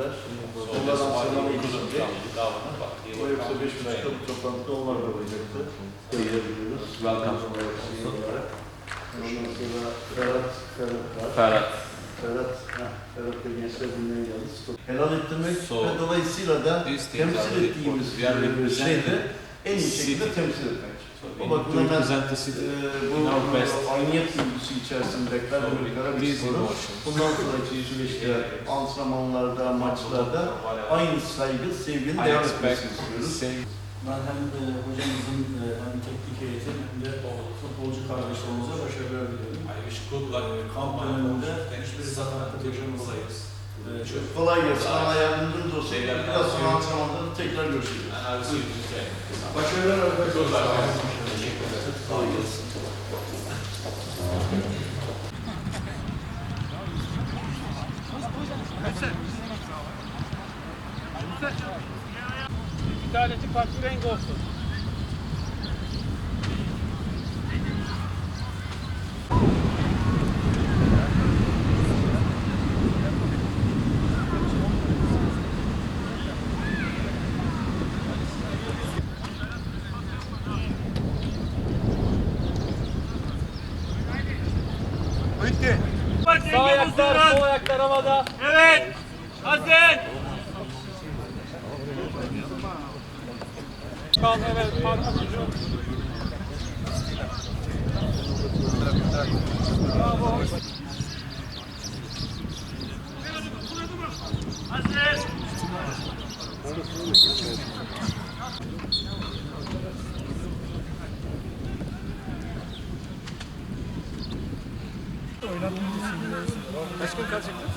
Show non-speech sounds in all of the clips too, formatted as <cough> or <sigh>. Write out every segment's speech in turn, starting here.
verdiler. So Onlar that's why antrenmana he couldn't gidecek. come to Davao, but he O yoksa beş buçukta bu toplantıda onlarla olacaktı. Söyleyebiliyoruz. Welcome. Ondan sonra Ferhat, Ferhat var. Ferhat. Ferhat, heh, Ferhat da Gençler Birliği'ne geldi. Helal ettirmek So, ve dolayısıyla da temsil ettiğimiz şeyde en iyi şekilde temsil etmek. So O bakımdan ben e, bu ayniyet duygusu içerisinde So Karadeniz with Karabük these Sporu emotions. bundan sonraki süreçte <laughs> antrenmanlarda, maçlarda aynı saygı, sevginin devam etmesini istiyoruz. Ben hem e, hocamızın e, hem teknik eğitim hem de futbolcu kardeşlerimize başarılar diliyorum. I wish good luck kamp döneminde coach. Thank you siz very zaten much. hocamız players. e, Çok kolay gelsin. Allah yardımcınız olsun. Biraz sonra antrenmanda da tekrar görüşürüz. Today. Başarılar arkadaşlar. Luck. Kolay gelsin. Bir tanesi farklı renk olsun. Sağ ayaklar, sol ayaklar havada. Evet. Hazır. Kal, evet, parmak ucu. Bravo. Kaç gün kalacaklar?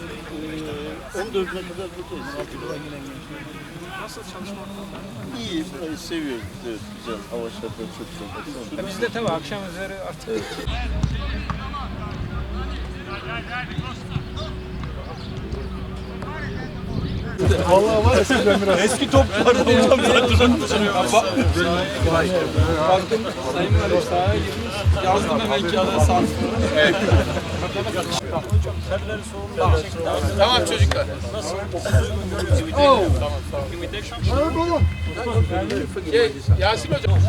14'üne kadar buradayız. Altıdan yine Nasıl çalışma? İyi, burayı seviyoruz. Evet, güzel. Hava şartları çok güzel. Biz de tabii akşam üzeri artık Eski toplarda hocam zaten duruyor. baktım Sayın Valim sahaya girmiş. Yazdım hemen kağıda sağ Evet. Tamam çocuklar. Şey, Yasin hocam.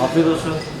Afiyet olsun.